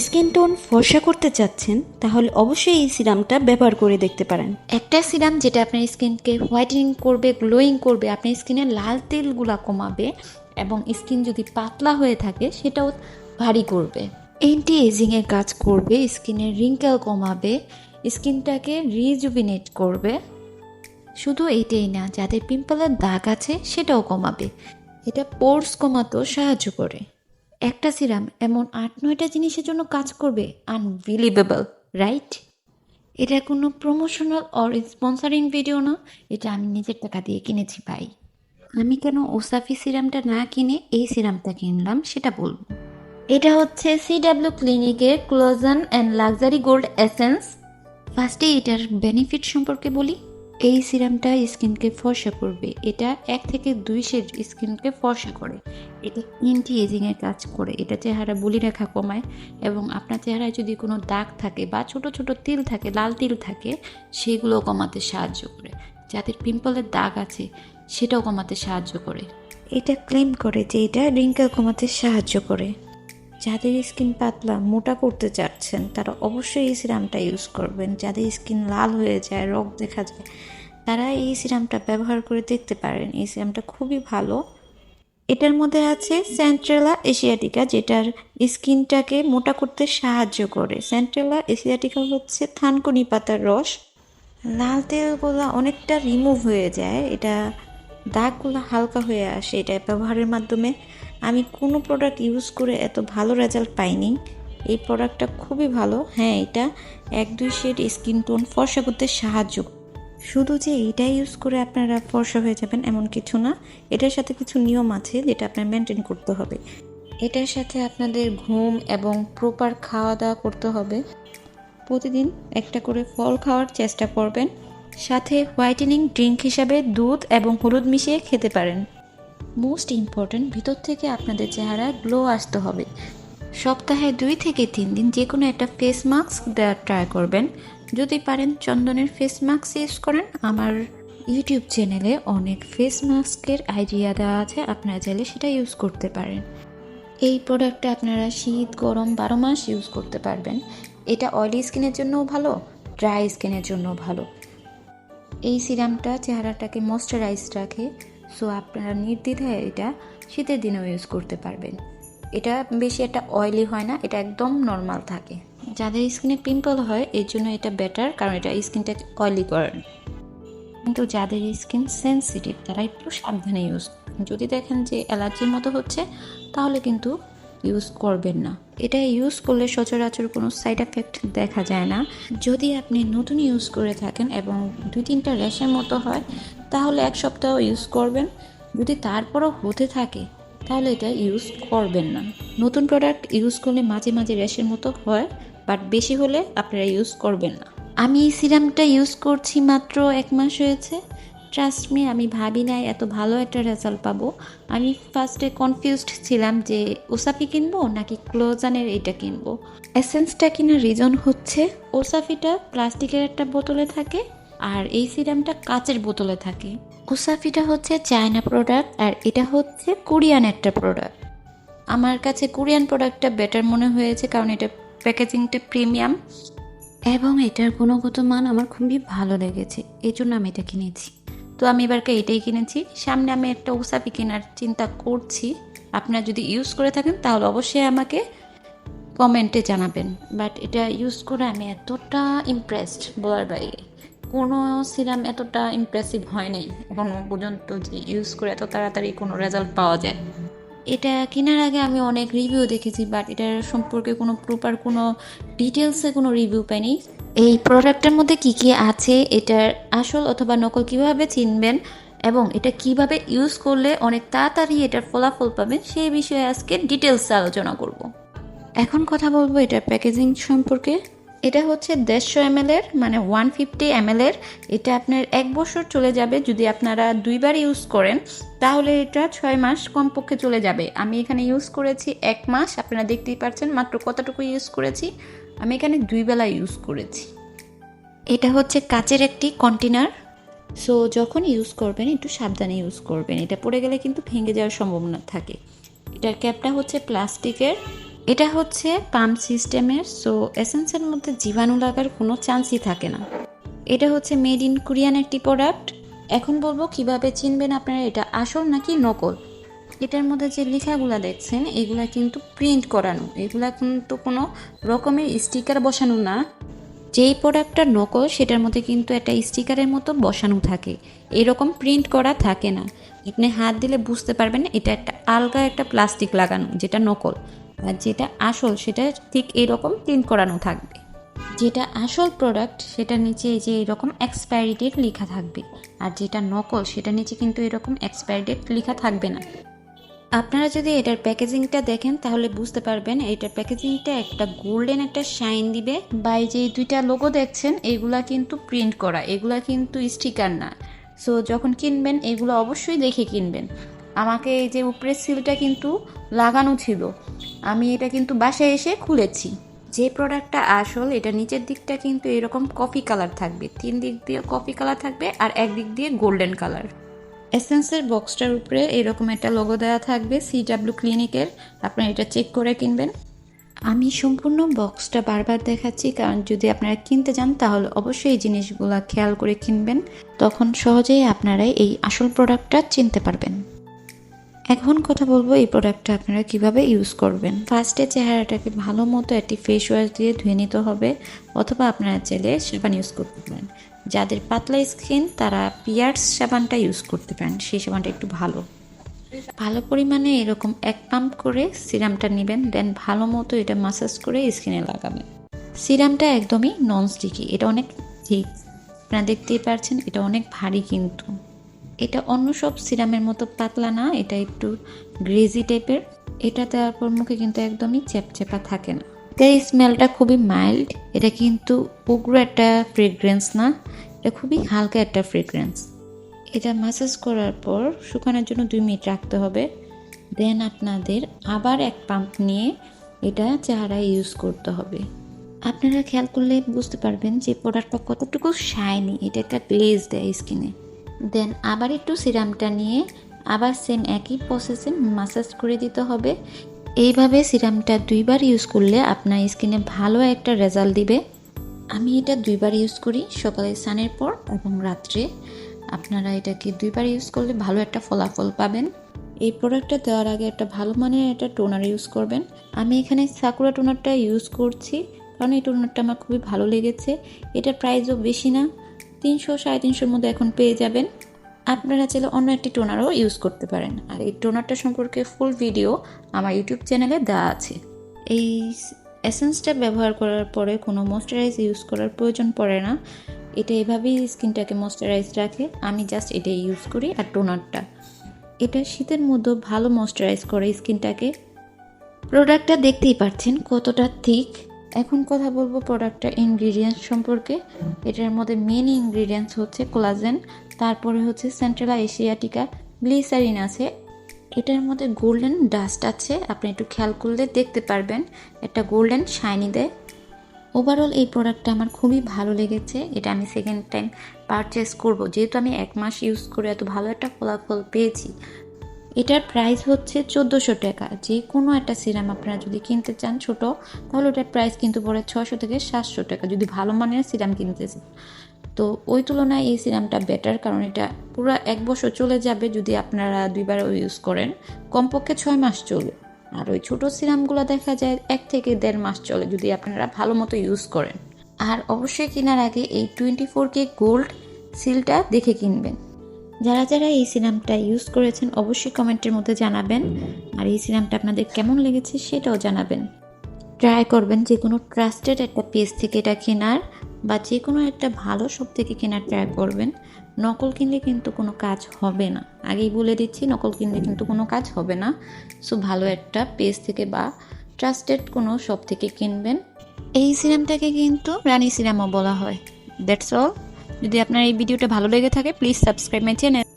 Skin tone ফর্সা করতে চাচ্ছেন, তাহলে অবশ্যই এই সিরামটা ব্যবহার করে দেখতে পারেন। একটা সিরাম যেটা আপনার স্কিনকে হোয়াইটেনিং করবে, গ্লোয়িং করবে, আপনার স্কিনের লাল তেলগুলা কমাবে এবং স্কিন যদি পাতলা হয়ে থাকে, সেটাও ভারী করবে। অ্যান্টি এজিংয়ের কাজ করবে স্কিনের রিঙ্কেল কমাবে, স্কিনটাকে রিজুভিনেট করবে। শুধু এটাই না, যাদের পিম্পলের দাগ আছে, সেটাও কমাবে। এটা পোর্স কমাতেও সাহায্য করে। একটা সিরাম এমন আট, নয়টা জিনিসের জন্য কাজ করবে? আনবিলিভেবল রাইট এটা কোনো প্রমোশনাল অর স্পন্সারিং ভিডিও না। এটা আমি নিজের টাকা দিয়ে কিনেছি, ভাই। আমি কেন ওসাফি সিরামটা না কিনে এই সিরামটা কিনলাম সেটা বলব। এটা হচ্ছে সিডাব্লিউ ক্লিনিকের ক্লোজন অ্যান্ড লাক্সারি গোল্ড এসেন্স ফার্স্টে এটার বেনিফিট সম্পর্কে বলি। এই সিরামটা স্কিনকে ফর্সা করবে। এটা এক থেকে দুই শেড স্কিনকে ফর্সা করে। এটা অ্যান্টি এজিংয়ের কাজ করে। এটা চেহারা বলি রেখা কমায়। এবং আপনার চেহারায় যদি কোনো দাগ থাকে বা ছোট ছোট তিল থাকে, লাল তিল থাকে সেগুলো কমাতে সাহায্য করে। যাদের পিম্পলের দাগ আছে, সেটাও কমাতে সাহায্য করে। এটা ক্লেম করে যে এটা রিঙ্কেল কমাতে সাহায্য করে। যাদের স্কিন পাতলা, মোটা করতে চাচ্ছেন, তারা অবশ্যই এই সিরামটা ইউজ করবেন। যাদের স্কিন লাল হয়ে যায় রোগ দেখা যায়, তারা এই সিরামটা ব্যবহার করে দেখতে পারেন। এই সিরামটা খুবই ভালো। এটার মধ্যে আছে সেন্ট্রেলা এশিয়াটিকা যেটার স্কিনটাকে মোটা করতে সাহায্য করে। সেন্ট্রেলা এশিয়াটিকা হচ্ছে থানকুনি পাতার রস। লাল তেলগুলো অনেকটা রিমুভ হয়ে যায়। এটা দাগগুলো হালকা হয়ে আসে। এটা ব্যবহারের মাধ্যমে আমি কোনো প্রোডাক্ট ইউজ করে এত ভালো রেজাল্ট পাইনি। এই প্রোডাক্টটা খুবই ভালো। হ্যাঁ এটা এক, দুই শেড স্কিন টোন ফর্সা করতে সাহায্য শুধু যে এইটা ইউজ করে আপনারা ফর্সা হয়ে যাবেন এমন কিছু না। এটার সাথে কিছু নিয়ম আছে যেটা আপনার মেনটেন করতে হবে। এটার সাথে আপনাদের ঘুম এবং প্রপার খাওয়া দাওয়া করতে হবে। প্রতিদিন একটা করে ফল খাওয়ার চেষ্টা করবেন। সাথে হোয়াইটেনিং ড্রিঙ্ক হিসাবে দুধ এবং হলুদ মিশিয়ে খেতে পারেন। মোস্ট ইম্পর্ট্যান্ট ভিতর থেকে আপনাদের চেহারায় গ্লো আসতে হবে। সপ্তাহে দুই থেকে তিন দিন যে কোনো একটা ফেস মাস্ক দেওয়ার ট্রাই করবেন। যদি পারেন চন্দনের ফেস মাস্ক ইউজ করেন। আমার ইউটিউব চ্যানেলে অনেক ফেস মাস্কের আইডিয়া দেওয়া আছে, আপনারা চাইলে সেটা ইউজ করতে পারেন। এই প্রোডাক্টটা আপনারা শীত, গরম বারো মাস ইউজ করতে পারবেন। এটা অয়েলি স্কিনের জন্যও ভালো ড্রাই স্কিনের জন্যও ভালো। এই সিরামটা চেহারাটাকে ময়শ্চারাইজ রাখে। সো আপনারা নির্দ্বিধায় এটা শীতের দিনেও ইউজ করতে পারবেন। এটা বেশি একটা অয়েলি হয় না, এটা একদম নর্মাল থাকে। যাদের স্কিনে পিম্পল হয়, এর জন্য এটা বেটার কারণ এটা স্কিনটা অয়েলি করে। কিন্তু যাদের স্কিন সেন্সিটিভ তারা একটু সাবধানে ইউজ যদি দেখেন যে অ্যালার্জির মতো হচ্ছে, তাহলে কিন্তু ইউজ করবেন না। এটা ইউজ করলে সচরাচর কোনো সাইড এফেক্ট দেখা যায় না। যদি আপনি নতুন ইউজ করে থাকেন এবং দুই তিনটা র্যাশের মতো হয় তাহলে এক সপ্তাহ ইউজ করবেন। যদি তারপরও হতে থাকে, তাহলে এটা ইউজ করবেন না। নতুন প্রোডাক্ট ইউজ করলে মাঝে মাঝে র্যাশের মতো হয় বাট বেশি হলে আপনারা ইউজ করবেন না। আমি এই সিরামটা ইউজ করছি মাত্র এক মাস হয়েছে। ট্রাস্ট মি আমি ভাবি নাই এত ভালো একটা রেজাল্ট পাবো। আমি ফার্স্টে কনফিউজড ছিলাম যে ওসাফি কিনবো নাকি ক্লোজানের এইটা কিনবো। এসেন্সটা কেনার রিজন হচ্ছে ওসাফিটা প্লাস্টিকের একটা বোতলে থাকে আর এই সিরামটা কাচের বোতলে থাকে। ওসাফিটা হচ্ছে চায়না প্রোডাক্ট আর এটা হচ্ছে কোরিয়ান একটা প্রোডাক্ট আমার কাছে কোরিয়ান প্রোডাক্টটা বেটার মনে হয়েছে কারণ এটা প্যাকেজিংটা প্রিমিয়াম এবং এটার গুণগত মান আমার খুবই ভালো লেগেছে এই জন্য আমি এটা কিনেছি। তো আমি এবারকে এটাই কিনেছি। সামনে আমি একটা ওসাফি কেনার চিন্তা করছি। আপনারা যদি ইউজ করে থাকেন তাহলে অবশ্যই আমাকে কমেন্টে জানাবেন। বাট এটা ইউজ করে আমি এতটা ইমপ্রেসড বলার বাইরে। কোনো সিরাম এতটা ইমপ্রেসিভ হয় নাই, এখনও পর্যন্ত যে ইউজ করে এত তাড়াতাড়ি কোনো রেজাল্ট পাওয়া যায়। এটা কেনার আগে আমি অনেক রিভিউ দেখেছি বাট এটার সম্পর্কে কোনো প্রপার কোনো ডিটেলসে কোনো রিভিউ পাইনি। এই প্রোডাক্টের মধ্যে কি কি আছে, এটার আসল অথবা নকল কীভাবে চিনবেন, এবং এটা কীভাবে ইউজ করলে অনেক তাড়াতাড়ি এটার ফলাফল পাবেন সেই বিষয়ে আজকে ডিটেলসে আলোচনা করব। এখন কথা বলব এটার প্যাকেজিং সম্পর্কে। এটা হচ্ছে দেড়শো এম এর মানে ওয়ান ফিফটি এম এর। এটা আপনার এক বছর চলে যাবে যদি আপনারা দুইবার ইউজ করেন, তাহলে এটা ছয় মাস কমপক্ষে চলে যাবে। আমি এখানে ইউজ করেছি এক মাস, আপনারা দেখতেই পাচ্ছেন মাত্র কতটুকু ইউজ করেছি। আমি এখানে দুই বেলা ইউজ করেছি। এটা হচ্ছে কাচের একটি কন্টেনার সো যখন ইউজ করবেন, একটু সাবধানে ইউজ করবেন। এটা পড়ে গেলে কিন্তু ভেঙে যাওয়ার সম্ভাবনা থাকে। এটার ক্যাপটা হচ্ছে প্লাস্টিকের এটা হচ্ছে পাম্প সিস্টেমের সো এসেন্সের মধ্যে জীবাণু লাগার কোনো চান্সই থাকে না। এটা হচ্ছে মেড ইন কোরিয়ান একটি প্রোডাক্ট এখন বলব কীভাবে চিনবেন আপনারা এটা, আসল নাকি নকল? এটার মধ্যে যে লেখাগুলো দেখছেন, এগুলা কিন্তু প্রিন্ট করানো। এগুলা কিন্তু কোনো রকমের স্টিকার বসানো না। যেই প্রোডাক্টটা নকল, সেটার মধ্যে কিন্তু একটা স্টিকারের মতো বসানো থাকে। এরকম প্রিন্ট করা থাকে না। আপনি হাত দিলে বুঝতে পারবেন এটা একটা আলগা একটা প্লাস্টিক লাগানো, যেটা নকল। আর যেটা আসল, সেটা ঠিক এরকম প্রিন্ট করানো থাকবে। যেটা আসল প্রোডাক্ট, সেটা নিচে এই যে এরকম এক্সপায়ারি ডেট লেখা থাকবে। আর যেটা নকল, সেটা নিচে কিন্তু এরকম এক্সপায়ারি ডেট লেখা থাকবে না। আপনারা যদি এটার প্যাকেজিংটা দেখেন, তাহলে বুঝতে পারবেন এটার প্যাকেজিংটা একটা গোল্ডেন একটা শাইন দিবে। বা যে দুইটা লোগো দেখছেন, এগুলা কিন্তু প্রিন্ট করা, এগুলা কিন্তু স্টিকার না। সো যখন কিনবেন, এগুলো অবশ্যই দেখে কিনবেন। আমাকে এই যে উপরের সিলটা কিন্তু লাগানো ছিল, আমি এটা কিন্তু বাসায় এসে খুলেছি। যে প্রোডাক্টটা আসল, এটা নিচের দিকটা কিন্তু এরকম কফি কালার থাকবে। তিন দিক দিয়ে কফি কালার থাকবে আর এক দিক দিয়ে গোল্ডেন কালার। এসেন্সের বক্সটার উপরে এরকম একটা লোগো দেওয়া থাকবে সি সিডাব্লিউ ক্লিনিকের আপনারা এটা চেক করে কিনবেন। আমি সম্পূর্ণ বক্সটা বারবার দেখাচ্ছি, কারণ যদি আপনারা কিনতে যান, তাহলে অবশ্যই এই জিনিসগুলো খেয়াল করে কিনবেন। তখন সহজেই আপনারা এই আসল প্রোডাক্টটা চিনতে পারবেন। এখন কথা বলব এই প্রোডাক্টটা আপনারা কীভাবে ইউজ করবেন। ফার্স্টে চেহারাটাকে ভালো মতো একটি ফেস ওয়াশ দিয়ে ধুয়ে নিতে হবে, অথবা আপনারা চাইলে সাবান ইউজ করতে পারেন। যাদের পাতলা স্কিন, তারা পিয়ার্স সাবানটা ইউজ করতে পারেন। সেই সাবানটা একটু ভালো। ভালো পরিমাণে এরকম এক পাম্প করে সিরামটা নেবেন দেন ভালো মতো এটা মাসাজ করে স্কিনে লাগাবেন। সিরামটা একদমই নন স্টিকি এটা অনেক ঠিক। আপনারা দেখতেই পারছেন, এটা অনেক ভারী কিন্তু। এটা অন্য সব সিরামের মতো পাতলা না, এটা একটু গ্রেজি টাইপের এটা দেওয়ার পর মুখে কিন্তু একদমই চ্যাপচ্যাপা থাকে না। এর স্মেলটা খুবই মাইল্ড এটা কিন্তু উগ্র একটা ফ্রেগ্রেন্স না, এটা খুবই হালকা একটা ফ্রেগ্রেন্স এটা ম্যাসাজ করার পর শুকানোর জন্য দুই মিনিট রাখতে হবে। দেন আপনাদের আবার এক পাম্প নিয়ে এটা চেহারায় ইউজ করতে হবে। আপনারা খেয়াল করলে বুঝতে পারবেন যে প্রোডাক্টটা কতটুকু শাইনি এটা একটা গ্লেজ দেয় স্কিনে দেন আবার একটু সিরামটা নিয়ে আবার সেম একই প্রসেসে মাসাজ করে দিতে হবে। এইভাবে সিরামটা দুইবার ইউজ করলে আপনার স্কিনে ভালো একটা রেজাল্ট দিবে। আমি এটা দুইবার ইউজ করি, সকালে স্নানের পর এবং রাত্রে। আপনারা এটাকে দুইবার ইউজ করলে ভালো একটা ফলাফল পাবেন। এই প্রোডাক্টটা দেওয়ার আগে একটা ভালো মানের একটা টোনার ইউজ করবেন। আমি এখানে সাকুরা টোনারটা ইউজ করছি, কারণ এই টোনারটা আমার খুবই ভালো লেগেছে। এটার প্রাইসও বেশি না, তিনশো সাড়ে তিনশোর মধ্যে এখন পেয়ে যাবেন। আপনারা চাইলে অন্য একটি টোনারও ইউজ করতে পারেন। আর এই টোনারটা সম্পর্কে ফুল ভিডিও আমার ইউটিউব চ্যানেলে দেওয়া আছে। এই এসেন্সটা ব্যবহার করার পরে কোনো ময়শ্চারাইজ ইউজ করার প্রয়োজন পড়ে না। এটা এভাবেই স্কিনটাকে ময়শ্চারাইজ রাখে। আমি জাস্ট এটা ইউজ করি, আর টোনারটা। এটা শীতের মধ্যে ভালো ময়শ্চারাইজ করে স্কিনটাকে। প্রোডাক্টটা দেখতেই পাচ্ছেন কতটা থিক। এখন কথা বলব প্রোডাক্টটা ইনগ্রিডিয়েন্টস সম্পর্কে। এটার মধ্যে মেন ইনগ্রিডিয়েন্টস হচ্ছে কোলাজেন। তারপরে হচ্ছে সেন্ট্রাল এশিয়াটিকা গ্লিসারিন আছে। এটার মধ্যে গোল্ডেন ডাস্ট আছে। আপনি একটু খেয়াল করলে দেখতে পারবেন। একটা গোল্ডেন শাইনি দেয় ওভারঅল এই প্রোডাক্টটা আমার খুবই ভালো লেগেছে। এটা আমি সেকেন্ড টাইম পারচেস করব। যেহেতু আমি এক মাস ইউজ করে এত ভালো একটা ফলাফল পেয়েছি। এটার প্রাইস হচ্ছে চোদ্দোশো টাকা। যে কোনো একটা সিরাম আপনারা যদি কিনতে চান ছোট, তাহলে ওটার প্রাইস কিন্তু পড়ে ছশো থেকে সাতশো টাকা, যদি ভালো মানের সিরাম কিনতে চান। তো ওই তুলনায় এই সিরামটা বেটার কারণ এটা পুরো এক বছর চলে যাবে যদি আপনারা দুইবার ইউজ করেন। কমপক্ষে ছয় মাস চলে আর ওই ছোটো সিরামগুলো দেখা যায় এক থেকে দেড় মাস চলে যদি আপনারা ভালো মতো ইউজ করেন। আর অবশ্যই কেনার আগে এই টোয়েন্টি ফোর কে গোল্ড সিলটা দেখে কিনবেন। যারা যারা এই সিরামটা ইউজ করেছেন, অবশ্যই কমেন্টের মধ্যে জানাবেন। আর এই সিরামটা আপনাদের কেমন লেগেছে সেটাও জানাবেন। ট্রাই করবেন যে কোনো ট্রাস্টেড একটা পেজ থেকে এটা কেনার বা যে কোনো একটা ভালো শপ থেকে কেনার ট্রাই করবেন। নকল কিনলে কিন্তু কোনো কাজ হবে না। আগেই বলে দিচ্ছি, নকল কিনলে কিন্তু কোনো কাজ হবে না। সো ভালো একটা পেজ থেকে বা ট্রাস্টেড কোনো শপ থেকে কিনবেন। এই সিরামটাকে কিন্তু রানী সিরামও বলা হয়। দ্যাটস অল যদি আপনার এই ভিডিওটা ভালো লেগে থাকে প্লিজ সাবস্ক্রাইব মাই চ্যানেল